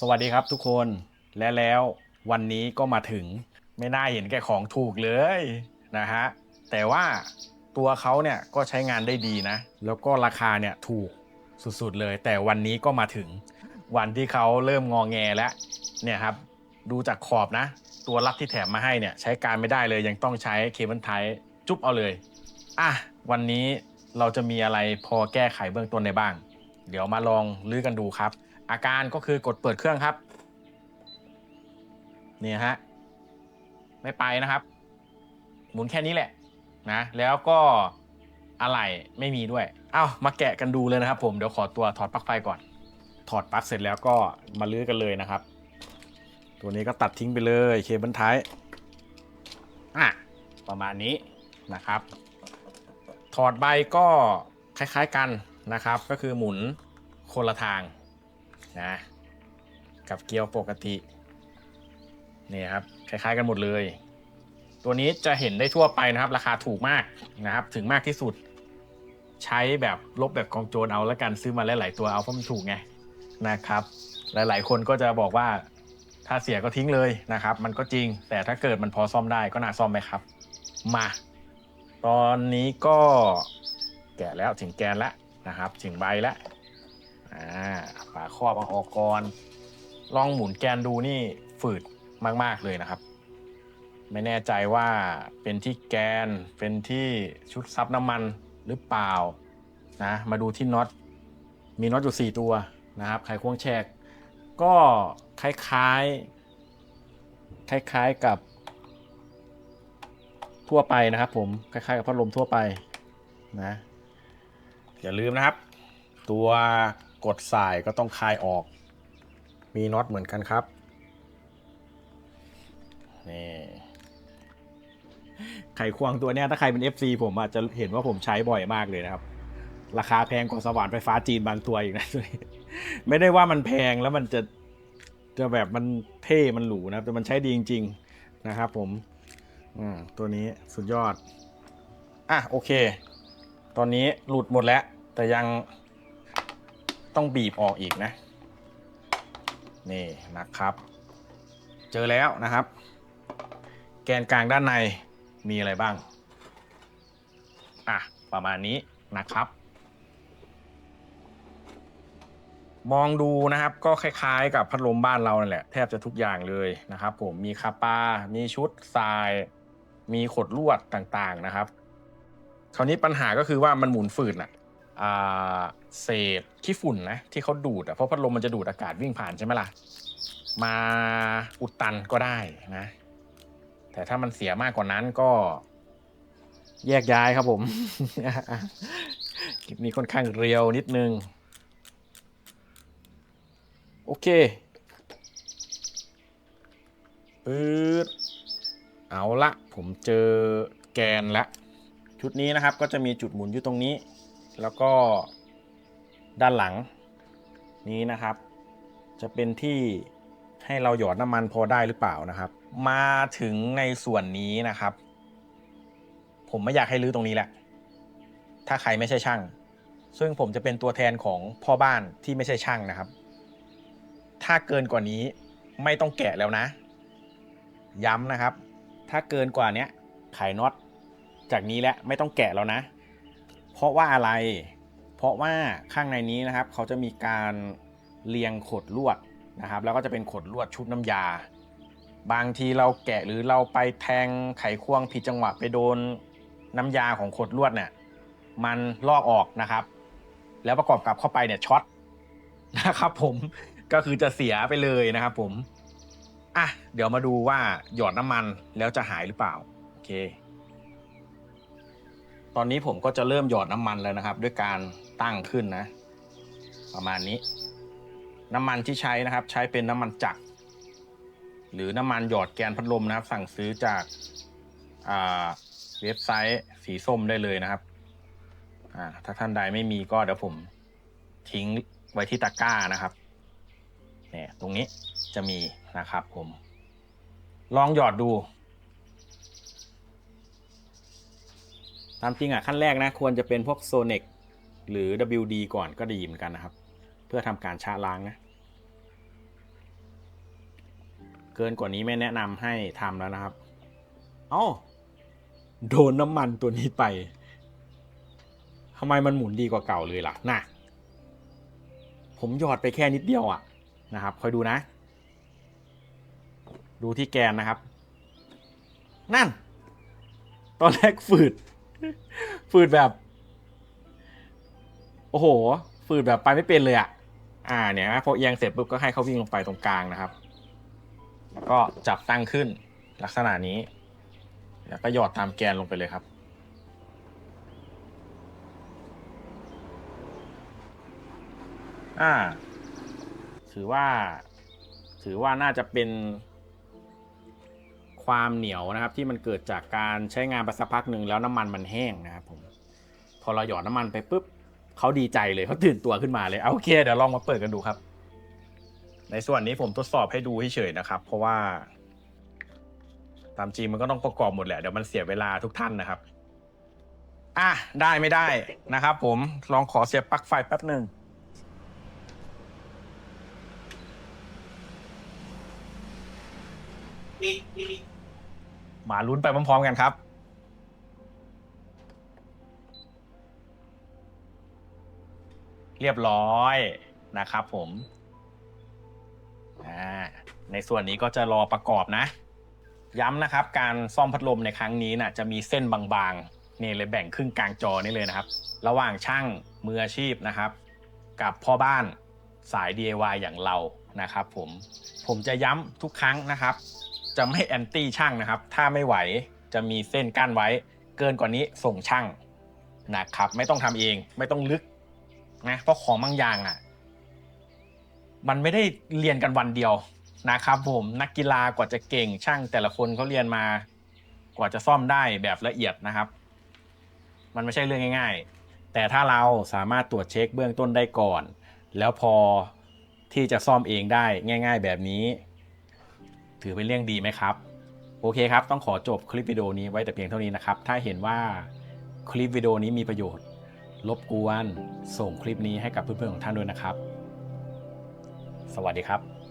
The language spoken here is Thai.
สวัสดีครับทุกคนและแล้ววันนี้ก็มาถึงไม่น่าเห็นแก่ของถูกเลยนะฮะแต่ว่าตัวเขาเนี่ยก็ใช้งานได้ดีนะ แล้วก็ราคาเนี่ยถูกสุดๆเลย แต่วันนี้ก็มาถึงวันที่เขาเริ่มงอแงแล้วเนี่ยครับดูจากขอบนะ ตัวรับที่แถมมาให้เนี่ยใช้การไม่ได้เลยยังต้องใช้เคเบิลไทป์จุ๊บเอาเลยอะวันนี้เราจะมีอะไรพอแก้ไขเบื้องต้นได้บ้าง เดี๋ยวมาลองลื้อกันดูครับ อาการก็คือกดเปิดเครื่องครับ เนี่ยฮะ ไม่ไปนะครับ หมุนแค่นี้แหละนะ แล้วก็อะไรไม่มีด้วย เอ้ามาแกะกันดูเลยนะครับผม เดี๋ยวขอตัวถอดปลั๊กไฟก่อน ถอดปลั๊กเสร็จแล้วก็มาลื้อกันเลยนะครับ ตัวนี้ก็ตัดทิ้งไปเลยเคเบิลไทป์อะประมาณนี้นะครับ ถอดใบก็คล้ายๆกันนะครับ ก็คือหมุนคนละทาง นะกับเกียวปกตินี่ครับคล้ายๆกันหมดเลย ตัวนี้จะเห็นได้ทั่วไปนะครับ ราคาถูกมากนะครับ ถึงมากที่สุด ใช้แบบลบแบบกองโจรเอาแล้วกันซื้อมาหลายๆตัวเอาเพราะมันถูกไงนะครับ หลายๆ คนก็จะบอกว่าถ้าเสียก็ทิ้งเลยนะครับ มันก็จริง แต่ถ้าเกิดมันพอซ่อมได้ก็น่าซ่อมไหมครับ มา ตอนนี้ก็แกะแล้วถึงแกนแล้วนะครับ ถึงใบแล้ว อ่าฝาครอบเอาออกก่อนลองหมุนแกนดูนี่ฝืดมากๆเลยนะครับ ไม่แน่ใจว่าเป็นที่แกนเป็นที่ชุดซับน้ำมันหรือเปล่านะมาดูที่น็อตมีน็อตอยู่ 4 ตัวนะครับไขควงแชกก็คล้ายๆ คล้ายๆกับทั่วไปนะครับผมคล้ายๆกับพัดลมทั่วไปนะอย่าลืมนะครับ ตัว กดสายก็ต้องคลายออก มีน็อตเหมือนกันครับนี่ไขควงตัวเนี้ยถ้าใครเป็น FC ผมอาจจะเห็นว่าผมใช้บ่อยมากเลยนะครับ ราคาแพงกว่าสว่านไฟฟ้าจีนบางตัวอีกนะตัวนี้ไม่ได้ว่ามันแพงแล้วมันจะจะแบบมันเท่มันหรูนะครับ แต่มันใช้ดีจริง ๆ นะครับ ผมอืมตัวนี้สุดยอด อะโอเค ตอนนี้หลุดหมดแล้ว แต่ยัง ต้องบีบออกอีกนะ นี่นะครับ เจอแล้วนะครับ แกนกลางด้านในมีอะไรบ้าง อะ ประมาณนี้นะครับ มองดูนะครับก็คล้ายๆ กับพัดลมบ้านเรานั่นแหละ แทบจะทุกอย่างเลยนะครับ ผมมีคาปา มีชุดทราย มีขดลวดต่างๆนะครับ คราวนี้ปัญหาก็คือว่ามันหมุนฝืดน่ะ เศษขี้ฝุ่นนะที่เขาดูดอะเพราะพัดลมมันจะดูดอากาศวิ่งผ่านใช่ไหมล่ะมาอุดตันก็ได้นะ แต่ถ้ามันเสียมากกว่านั้นก็ แยกย้ายครับผมคลิปนี้ค่อนข้างเรียวนิดนึง โอเคปื๊ดเอาละผมเจอแกนละ ชุดนี้นะครับก็จะมีจุดหมุนอยู่ตรงนี้ แล้วก็ด้านหลังนี้นะครับ จะเป็นที่ให้เราหยอดน้ำมันพอได้หรือเปล่านะครับ มาถึงในส่วนนี้นะครับ ผมไม่อยากให้รื้อตรงนี้แหละ ถ้าใครไม่ใช่ช่าง ซึ่งผมจะเป็นตัวแทนของพ่อบ้านที่ไม่ใช่ช่างนะครับ ถ้าเกินกว่านี้ไม่ต้องแกะแล้วนะ ย้ำนะครับ ถ้าเกินกว่านี้ไขน็อตจากนี้แล้วไม่ต้องแกะแล้วนะ เพราะว่าอะไร เพราะว่าข้างในนี้นะครับ เขาจะมีการเรียงขดลวดนะครับ แล้วก็จะเป็นขดลวดชุบน้ำยา บางทีเราแกะหรือเราไปแทงไขควงผิดจังหวะไปโดนน้ำยาของขดลวดเนี่ยมันลอกออกนะครับ แล้วประกอบกับเข้าไปเนี่ยช็อตนะครับ ผมก็คือจะเสียไปเลยนะครับ ผมอะเดี๋ยวมาดูว่าหยอดน้ำมันแล้วจะหายหรือเปล่า โอเค ตอนนี้ผมก็จะเริ่มหยอดน้ำมันแล้วนะครับ ด้วยการตั้งขึ้นนะ ประมาณนี้ น้ำมันที่ใช้นะครับ ใช้เป็นน้ำมันจักรหรือน้ำมันหยอดแกนพัดลมนะครับ สั่งซื้อจากาเว็บไซต์สีส้มได้เลยนะครับถ้าท่านใดไม่มีก็เดี๋ยวผมทิ้งไว้ที่ตะกร้านะครับเนี่ยตรงนี้จะมีนะครับผม ลองหยอดดู ตามจริงอะขั้นแรกนะควรจะเป็นพวกโซเน c หรือ WD ก่อนก็ดีเหมือนกันนะครับ เพื่อทำการชะล้างนะ เกินกว่านี้ไม่แนะนำให้ทำแล้วนะครับ เอ้าโดนน้ำมันตัวนี้ไปทำไมมันหมุนดีกว่าเก่าเลยล่ะน่ะผมหยอดไปแค่นิดเดียวอะนะครับคอยดูนะ ดูที่แกนนะครับ นั่น ตอนแรกฝืด ฝืดแบบ โอ้โห ฝืดแบบไปไม่เป็นเลยอะอ่าเนี่ยพอเอียงเสร็จปุ๊บก็ให้เขาวิ่งลงไปตรงกลางนะครับแล้วก็จับตั้งขึ้นลักษณะนี้ แล้วก็หยอดตามแกนลงไปเลยครับ อ่า ถือว่า ถือว่าน่าจะเป็น ความเหนียวนะครับ ที่มันเกิดจากการใช้งานไปสักพักหนึ่งแล้วน้ำมันมันแห้งนะครับผมพอเราหยอดน้ำมันไปปุ๊บเขาดีใจเลยเขาตื่นตัวขึ้นมาเลยเอาโอเคเดี๋ยวลองมาเปิดกันดูครับ ในส่วนนี้ผมทดสอบให้ดูเฉยๆนะครับ เพราะว่า ตามจริงมันก็ต้องประกอบหมดแหละเดี๋ยวมันเสียเวลาทุกท่านนะครับอะได้ไม่ได้นะครับ ผมลองขอเสียบปลั๊กไฟแป๊บหนึ่ง มาลุ้นไปพร้อมๆกันครับ เรียบร้อยนะครับผมในส่วนนี้ก็จะรอประกอบนะ ย้ำนะครับ การซ่อมพัดลมในครั้งนี้นะจะมีเส้นบางๆนี่เลยแบ่งครึ่งกลางจอนี่เลยนะครับ ระหว่างช่างมืออาชีพนะครับ กับพ่อบ้านสาย DIY อย่างเรานะครับผมผมจะย้ำทุกครั้งนะครับ จะไม่แอนตี้ช่างนะครับ ถ้าไม่ไหวจะมีเส้นกั้นไว้ เกินกว่านี้ส่งช่างนะครับ ไม่ต้องทำเองไม่ต้องลึกนะเพราะของบางอย่างอะ มันไม่ได้เรียนกันวันเดียวนะครับ ผมนักกีฬากว่าจะเก่งช่าง แต่ละคนเขาเรียนมากว่าจะซ่อมได้แบบละเอียดนะครับ มันไม่ใช่เรื่องง่าย ๆ แต่ถ้าเราสามารถตรวจเช็คเบื้องต้นได้ก่อน แล้วพอที่จะซ่อมเองได้ง่าย ๆ แบบนี้ ถือเป็นเรื่องดีไหมครับ โอเคครับ ต้องขอจบคลิปวิดีโอนี้ไว้แต่เพียงเท่านี้นะครับ ถ้าเห็นว่าคลิปวิดีโอนี้มีประโยชน์ รบกวนส่งคลิปนี้ให้กับเพื่อนๆของท่านด้วยนะครับ สวัสดีครับ